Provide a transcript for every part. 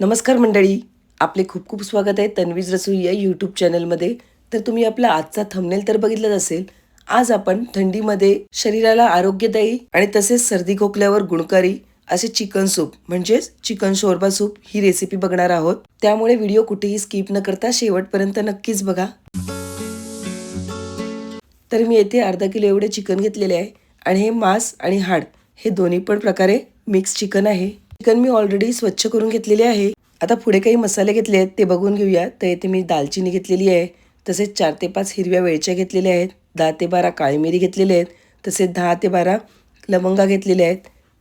नमस्कार मंडळी. आपले खूप खूप स्वागत आहे तन्वीज रसोई या यूट्यूब चॅनलमध्ये तर तुम्ही आपला आजचा थंबनेल तर बघितलाच असेल. आज आपण थंडीमध्ये शरीराला आरोग्यदायी आणि तसेच सर्दी खोकल्यावर गुणकारी असे चिकन सूप म्हणजेच चिकन शोरबा सूप ही रेसिपी बघणार आहोत. त्यामुळे व्हिडिओ कुठेही स्किप न करता शेवटपर्यंत नक्कीच बघा. तर मी येथे अर्धा किलो एवढे चिकन घेतलेले आहे आणि हे मांस आणि हाड हे दोन्ही पण प्रकारे मिक्स चिकन आहे. चिकन मी ऑलरेडी स्वच्छ करून घेतलेले आहे. आता पुढे काही मसाले घेतले आहेत ते बघून घेऊया. तर येथे मी दालचिनी घेतलेली आहे. तसेच चार ते पाच हिरव्या वेळच्या घेतलेल्या आहेत. दहा ते बारा काळी मिरी घेतलेल्या आहेत. तसेच दहा ते बारा लवंगा घेतलेल्या आहेत.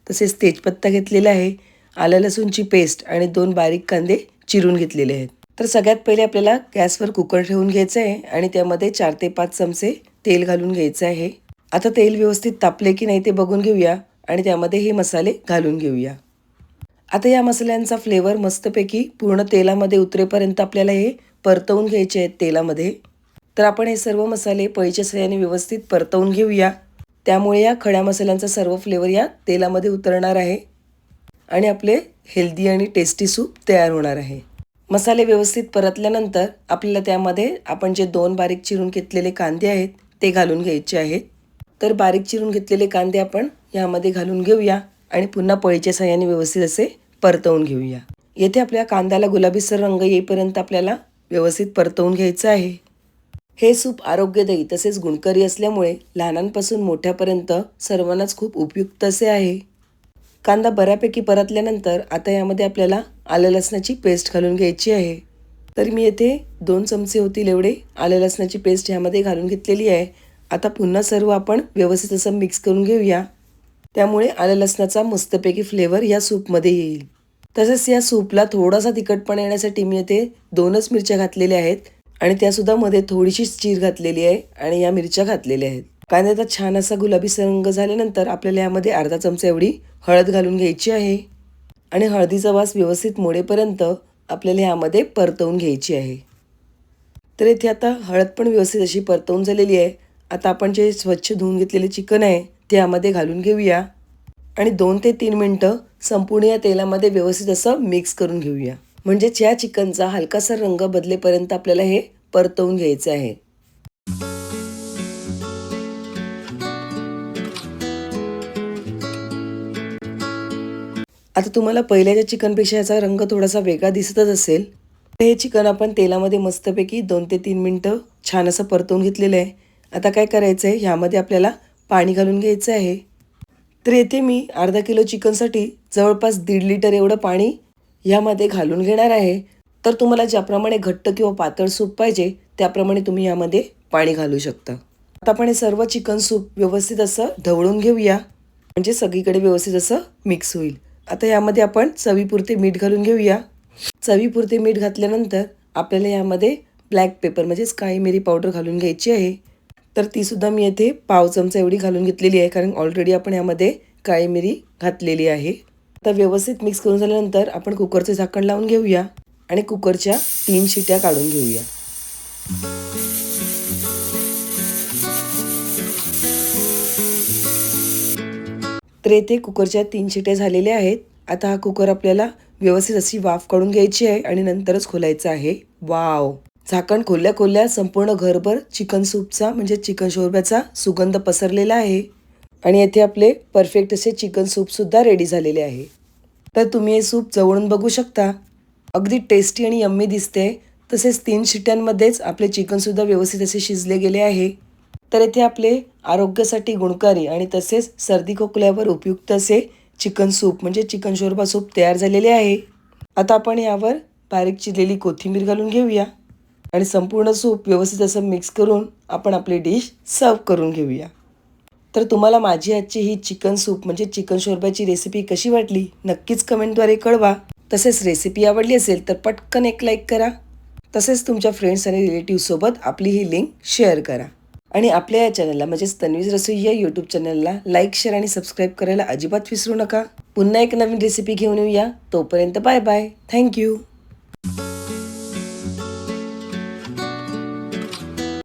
तसेच तेजपत्ता घेतलेला आहे. आलं लसूणची पेस्ट आणि दोन बारीक कांदे चिरून घेतलेले आहेत. तर सगळ्यात पहिले आपल्याला गॅसवर कुकर ठेवून घ्यायचं आहे आणि त्यामध्ये चार ते पाच चमचे तेल घालून घ्यायचं आहे. आता तेल व्यवस्थित तापले की नाही ते बघून घेऊया आणि त्यामध्ये हे मसाले घालून घेऊया. आता या मसाल्यांचा फ्लेवर मस्तपैकी पूर्ण तेलामध्ये उतरेपर्यंत आपल्याला हे परतवून घ्यायचे आहेत तेलामध्ये. तर आपण हे सर्व मसाले पळीच्या सहाय्याने व्यवस्थित परतवून घेऊया. त्यामुळे या खड्या मसाल्यांचा सर्व फ्लेवर या तेलामध्ये उतरणार आहे. आणि आपले हेल्दी आणि टेस्टी सूप तयार होणार आहे. मसाले व्यवस्थित परतल्यानंतर आपल्याला त्यामध्ये आपण जे दोन बारीक चिरून घेतलेले कांदे आहेत ते घालून घ्यायचे आहेत. तर बारीक चिरून घेतलेले कांदे आपण यामध्ये घालून घेऊया आणि पुन्हा पळीच्या सहाय्याने व्यवस्थित असे परतवून घेऊया. येथे आपल्या कांद्याला गुलाबीसर रंग येईपर्यंत आपल्याला व्यवस्थित परतवून घ्यायचं आहे. हे सूप आरोग्यदायी तसेच गुणकारी असल्यामुळे लहानांपासून मोठ्यापर्यंत सर्वांनाच खूप उपयुक्त असे आहे. कांदा बऱ्यापैकी परतल्यानंतर आता यामध्ये आपल्याला आलं लसणाची पेस्ट घालून घ्यायची आहे. तर मी येथे दोन चमचे होतील एवढे आलं लसणाची पेस्ट यामध्ये घालून घेतलेली आहे. आता पुन्हा सर्व आपण व्यवस्थित असं मिक्स करून घेऊया. त्यामुळे आलं लसणाचा मस्तपैकी फ्लेवर या सूपमध्ये येईल. तसेच या सूपला थोडासा तिखटपणा येण्यासाठी मी येथे दोनच मिरच्या घातलेल्या आहेत आणि त्यासुद्धा मध्ये थोडीशी चीर घातलेली आहे आणि या मिरच्या घातलेल्या आहेत. कांद्याचा छान असा गुलाबी रंग झाल्यानंतर आपल्याला यामध्ये अर्धा चमचा एवढी हळद घालून घ्यायची आहे. आणि हळदीचा वास व्यवस्थित मोडेपर्यंत आपल्याला यामध्ये परतवून घ्यायची आहे. तर इथे आता हळद पण व्यवस्थित अशी परतवून झालेली आहे. आता आपण जे स्वच्छ धुवून घेतलेले चिकन आहे त्यामध्ये घालून घेऊया. आणि दोन ते तीन मिनटं संपूर्ण या तेलामध्ये व्यवस्थित असं मिक्स करून घेऊया. म्हणजेच या चिकनचा हलकासा रंग बदलेपर्यंत आपल्याला हे परतवून घ्यायचं आहे. आता तुम्हाला पहिल्याच्या चिकनपेक्षा याचा रंग थोडासा वेगळा दिसतच असेल तर हे चिकन आपण तेलामध्ये मस्तपैकी दोन ते तीन मिनटं छान असं परतवून घेतलेलं आहे. आता काय करायचं आहे ह्यामध्ये आपल्याला पाणी घालून घ्यायचं आहे. तर येथे मी अर्धा किलो चिकनसाठी जवळपास दीड लिटर एवढं पाणी यामध्ये घालून घेणार आहे. तर तुम्हाला ज्याप्रमाणे घट्ट किंवा पातळ सूप पाहिजे त्याप्रमाणे तुम्ही यामध्ये पाणी घालू शकता. आता आपण हे सर्व चिकन सूप व्यवस्थित असं ढवळून घेऊया. म्हणजे सगळीकडे व्यवस्थित असं मिक्स होईल. आता यामध्ये आपण चवीपुरते मीठ घालून घेऊया. चवीपुरते मीठ घातल्यानंतर आपल्याला यामध्ये ब्लॅक पेपर म्हणजेच काळी मिरी पावडर घालून घ्यायची आहे. तर तीसुद्धा मी येथे पाव चमचा एवढी घालून घेतलेली आहे कारण ऑलरेडी आपण यामध्ये काळी मिरी घातलेली आहे. तर व्यवस्थित मिक्स करून झाल्यानंतर आपण कुकरचे झाकण लावून घेऊया आणि कुकरच्या तीन शिट्या काढून घेऊया. तर येथे कुकरच्या तीन शिट्या झालेल्या आहेत. आता हा कुकर आपल्याला व्यवस्थित अशी वाफ काढून घ्यायची आहे आणि नंतरच खोलायचा आहे. वाव झाकण खोलल्या खोलल्या संपूर्ण घरभर चिकन सूपचा म्हणजे चिकन शोरब्याचा सुगंध पसरलेला आहे. आणि येथे आपले परफेक्ट असे चिकन सूपसुद्धा रेडी झालेले आहे. तर तुम्ही हे सूप जवळून बघू शकता. अगदी टेस्टी आणि यम्मी दिसते. तसेच तीन शिट्यांमध्येच आपले चिकनसुद्धा व्यवस्थित असे शिजले गेले आहे. तर येथे आपले आरोग्यासाठी गुणकारी आणि तसेच सर्दी खोकल्यावर उपयुक्त असे चिकन सूप म्हणजे चिकन शोरबा सूप तयार झालेले आहे. आता आपण यावर बारीक चिरलेली कोथिंबीर घालून घेऊया. आणि संपूर्ण सूप व्यवस्थित असं मिक्स करून आपण आपली डिश सर्व करून घेऊया. तर तुम्हाला माझी आजची ही चिकन सूप म्हणजे चिकन शोरब्याची रेसिपी कशी वाटली नक्कीच कमेंटद्वारे कळवा. तसेच रेसिपी आवडली असेल तर पटकन एक लाईक करा. तसेच तुमच्या फ्रेंड्स आणि रिलेटिव्हसोबत आपली ही लिंक शेअर करा. आणि आपल्या या चॅनलला म्हणजेच तन्वीज रसोई या यूट्यूब चॅनलला लाईक शेअर आणि सबस्क्राईब करायला अजिबात विसरू नका. पुन्हा एक नवीन रेसिपी घेऊन येऊया. तोपर्यंत बाय बाय थँक्यू